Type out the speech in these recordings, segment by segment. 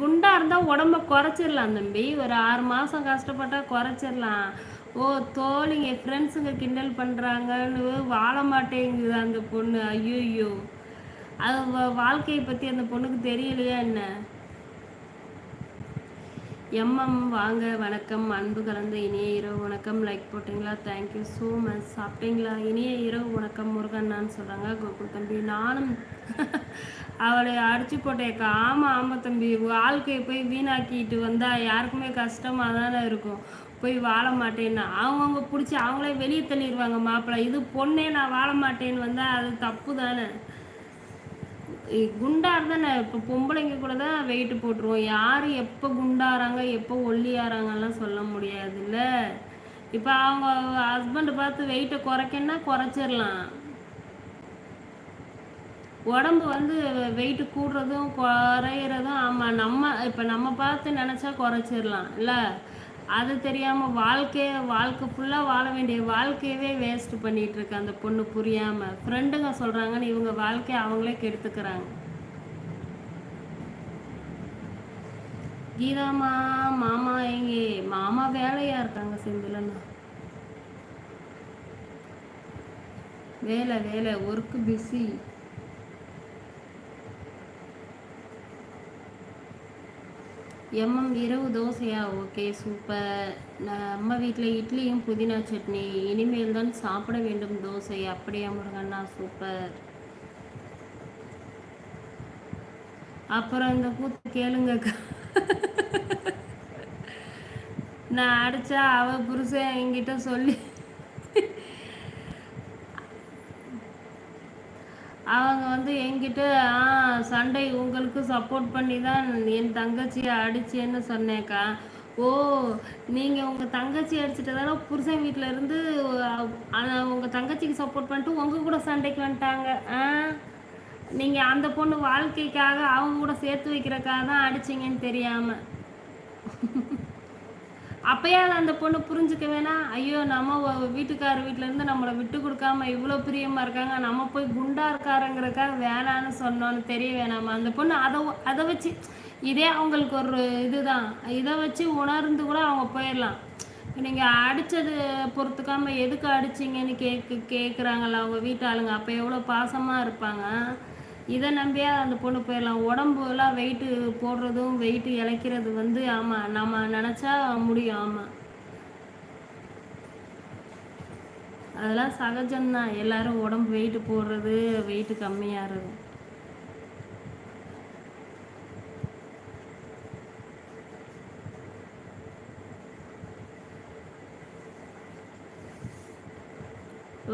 குண்டாக இருந்தால் உடம்ப குறைச்சிடலாம் தம்பி. ஒரு ஆறு மாதம் கஷ்டப்பட்டால் குறைச்சிடலாம் ஓ தோழிங்க ஃப்ரெண்ட்ஸுங்க கிண்டல் பண்ணுறாங்கன்னு வாழ மாட்டேங்குது அந்த பொண்ணு. ஐயோ அது வாழ்க்கையை பற்றி அந்த பொண்ணுக்கு தெரியலையா என்ன? எம்எம் வாங்க வணக்கம். அன்பு கலந்த இனிய இரவு வணக்கம். லைக் போட்டிங்களா? தேங்க்யூ ஸோ மச் சாப்பிட்டீங்களா? இனிய இரவு வணக்கம் முருகண்ணான்னு சொல்கிறாங்க கோகுல் தம்பி நானும் அவளை அடிச்சு போட்டேக்கா. ஆமாம் ஆமாம் தம்பி. வாழ்க்கையை போய் வீணாக்கிட்டு வந்தால் யாருக்குமே கஷ்டமாக தானே இருக்கும். போய் வாழ மாட்டேன்னு. அவங்கவுங்க பிடிச்சி அவங்களே வெளியே தள்ளிடுவாங்க மாப்பிள்ளை. இது பொண்ணே நான் வாழ மாட்டேன்னு வந்தால் அது தப்பு தானே குண்டா இருந்தால் இப்போ பொம்பளைங்க கூட தான் வெயிட்டு போட்டுருவோம். யார் எப்போ குண்டாகிறாங்க எப்போ ஒல்லியாகிறாங்கலாம் சொல்ல முடியாதுல்ல. இப்போ அவங்க ஹஸ்பண்டை பார்த்து வெயிட்டை குறைக்கன்னா குறைச்சிடலாம் உடம்பு வந்து வெயிட்டு கூடுறதும் குறையிறதும் ஆமாம் நம்ம இப்போ நம்ம பார்த்து நினச்சா குறைச்சிடலாம் இல்லை? அது தெரியாமல் வாழ்க்கைய வாழ்க்கை ஃபுல்லாக வாழ வேண்டிய வாழ்க்கையவே வேஸ்ட் பண்ணிகிட்டு இருக்கு அந்த பொண்ணு புரியாமல் ஃப்ரெண்டுங்க சொல்கிறாங்கன்னு இவங்க வாழ்க்கையை அவங்களே கெடுத்துக்கிறாங்க. கீதாமா மாமா எங்கே? மாமா வேலையா இருக்காங்க செந்திலண்ணா வேலை வேலை ஒர்க்கு பிஸி எம்எம் இரவு தோசையா? Okay super. நம்ம வீட்டில் இட்லியும் புதினா சட்னி. இனிமேல் தான் சாப்பிட வேண்டும் தோசை. அப்படியா முருகண்ணா? சூப்பர். அப்புறம் இந்த கூத்து கேளுங்கக்கா நான் அடித்தா அவள் புருஷன் என்கிட்ட சொல்லி அவங்க வந்து என்கிட்ட ஆ சண்டை உங்களுக்கு சப்போர்ட் பண்ணி தான் என் தங்கச்சியை அடிச்சேன்னு சொன்னேக்கா ஓ நீங்கள் உங்கள் தங்கச்சி அடிச்சிட்டதால புருஷன் வீட்டில் இருந்து உங்கள் தங்கச்சிக்கு சப்போர்ட் பண்ணிட்டு உங்கள் கூட சண்டைக்கு வந்துட்டாங்க. ஆ நீங்கள் அந்த பொண்ணு வாழ்க்கைக்காக அவங்க கூட சேர்த்து வைக்கிறக்காக தான் அடிச்சிங்கன்னு தெரியாமல் அப்பயாவது அந்த பொண்ணு புரிஞ்சுக்க வேணாம். ஐயோ நம்ம வீட்டுக்கார வீட்டிலேருந்து நம்மளை விட்டு கொடுக்காம இவ்வளோ பிரியமாக இருக்காங்க. நம்ம போய் குண்டா இருக்காருங்கிறக்காக வேணான்னு சொன்னோன்னு தெரிய வேணாமா? அந்த பொண்ணு அதை அதை வச்சு இதே அவங்களுக்கு ஒரு இதுதான். இதை வச்சு உணர்ந்து கூட அவங்க போயிடலாம். நீங்கள் அடித்தது பொறுத்துக்காமல் எதுக்கு அடிச்சிங்கன்னு கேட்கு கேட்குறாங்களா அவங்க வீட்டு ஆளுங்க அப்போ எவ்வளோ பாசமாக இருப்பாங்க? இதை நம்பியா அந்த பொண்ணு போயிடலாம். உடம்புலாம் வெயிட்டு போடுறதும் வெயிட்டு இழைக்கிறது வந்து ஆமாம் நம்ம நினச்சா முடியும் ஆமாம் அதெல்லாம் சகஜம்தான். எல்லாரும் உடம்பு வெயிட்டு போடுறது வெயிட்டு கம்மியாகிறது.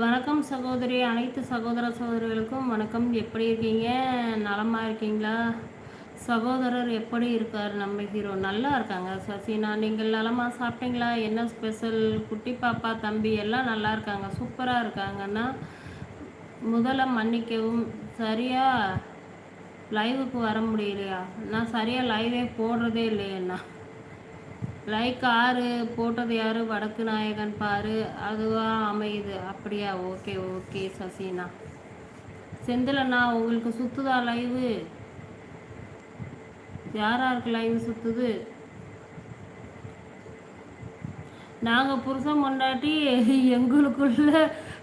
வணக்கம் சகோதரி. அனைத்து சகோதர சகோதரிகளுக்கும் வணக்கம். எப்படி இருக்கீங்க? நலமாக இருக்கீங்களா? சகோதரர் எப்படி இருக்கார்? நம்ம ஹீரோ நல்லா இருக்காங்க. சசினா நீங்கள் நலமாக சாப்பிட்டீங்களா? என்ன ஸ்பெஷல்? குட்டி பாப்பா தம்பி எல்லாம் நல்லா இருக்காங்க. சூப்பராக இருக்காங்கன்னா முதல்ல மன்னிக்கவும். சரியாக லைவுக்கு வர முடியலையா? நான் சரியாக லைவே போடுறதே இல்லையண்ணா லைக் ஆறு போட்டது யாரு? வடக்கு நாயகன் பாரு. அதுவாக அமையுது. அப்படியா? Okay okay சசினா. செந்திலண்ணா உங்களுக்கு சுத்துதா லைவு யார் யாருக்கு லைவ் சுத்துது? நாங்கள் புருஷன் பொண்டாட்டி எங்களுக்குள்ள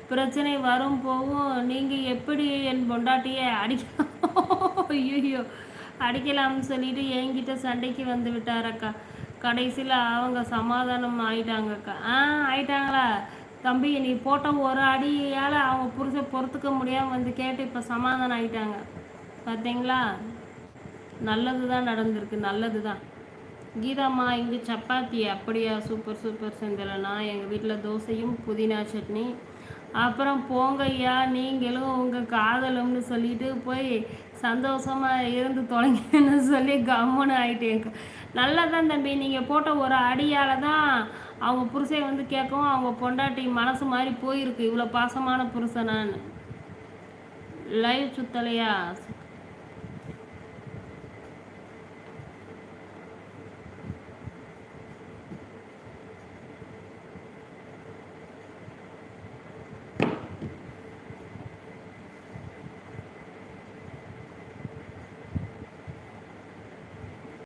பிரச்சனை வரும் போகும். நீங்கள் எப்படி என் பொண்டாட்டியை அடிக்கலாம் ஐயோ அடிக்கலாம்னு சொல்லிட்டு என்கிட்ட சண்டைக்கு வந்து விட்டாரக்கா கடைசியில் அவங்க சமாதானம் ஆயிட்டாங்கக்கா. ஆ ஆயிட்டாங்களா? தம்பி நீ போட்ட ஒரு அடியால் அவங்க புருஷ பொறுத்துக்க முடியாமல் வந்து கேட்டு இப்போ சமாதானம் ஆயிட்டாங்க. பார்த்தீங்களா நல்லது தான் நடந்திருக்கு நல்லது தான் கீதாம்மா இங்கே சப்பாத்தி அப்படியா? சூப்பர் சூப்பர் செஞ்சலைண்ணா எங்கள் வீட்டில் தோசையும் புதினா சட்னி அப்புறம் போங்கய்யா நீங்களும் உங்கள் காதலும்னு சொல்லிட்டு போய் சந்தோஷமாக இருந்து தொலைங்கன்னு சொல்லி கம்முன்னு ஆகிட்டேங்க நல்லதான் தம்பி நீங்கள் போட்ட ஒரு அடியால் தான் அவங்க புருஷன் வந்து கேட்கவும் அவங்க பொண்டாட்டி மனசு மாதிரி போயிருக்கு. இவ்வளோ பாசமான புருஷனான்னு. லைவ் சுத்தலையா?